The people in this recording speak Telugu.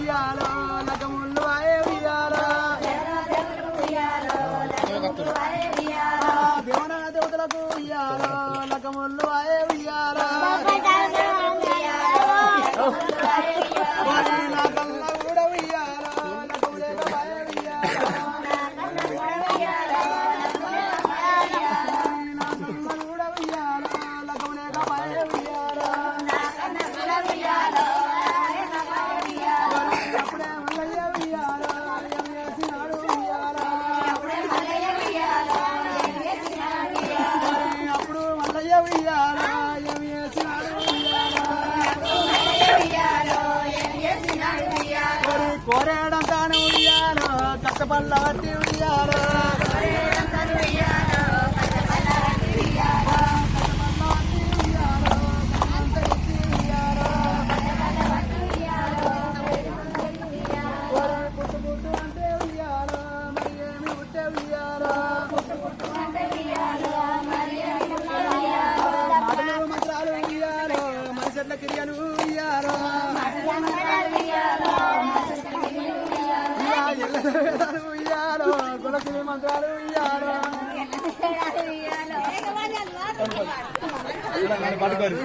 Hallelujah. లకముళ్ళు వాయే ఉయ్యారా Yeah. పోరాడంతాను ఉయ్యాలో కట్టపల్ల వట్టి ఉయ్యాలో ఉయ్యాలో గులకిరి మంత్రాలు ఉయ్యాలో పట్టుకోరు